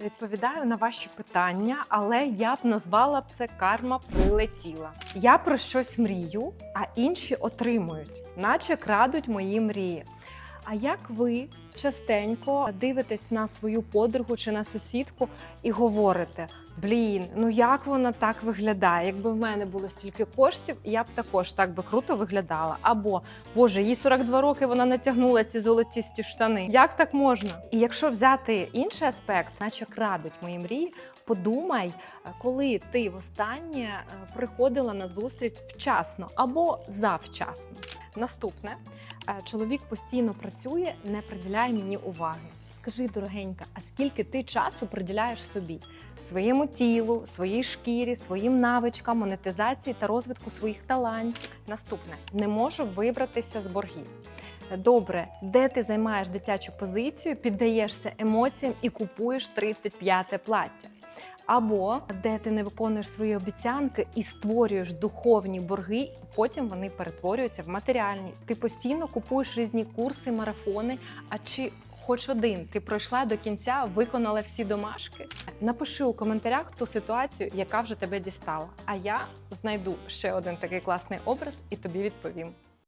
Відповідаю на ваші питання, але я б назвала б це карма прилетіла. Я про щось мрію, а інші отримують, наче крадуть мої мрії. А як ви частенько дивитесь на свою подругу чи на сусідку і говорите: блін, ну як вона так виглядає? Якби в мене було стільки коштів, я б також так би круто виглядала. Або Боже, їй 42 роки вона натягнула ці золотісті штани. Як так можна? І якщо взяти інший аспект, наче крадуть мої мрії, подумай, коли ти востаннє е, приходила на зустріч вчасно або завчасно. Наступне чоловік постійно працює, не приділяє мені уваги. Скажи, дорогенька, а скільки ти часу приділяєш собі, своєму тілу, своїй шкірі, своїм навичкам, монетизації та розвитку своїх талантів? Наступне не можу вибратися з боргів. Добре, де ти займаєш дитячу позицію, піддаєшся емоціям і купуєш 35-те плаття. Або де ти не виконуєш свої обіцянки і створюєш духовні борги, потім вони перетворюються в матеріальні. Ти постійно купуєш різні курси, марафони. А чи хоч один ти пройшла до кінця, виконала всі домашки? Напиши у коментарях ту ситуацію, яка вже тебе дістала. А я знайду ще один такий класний образ і тобі відповім.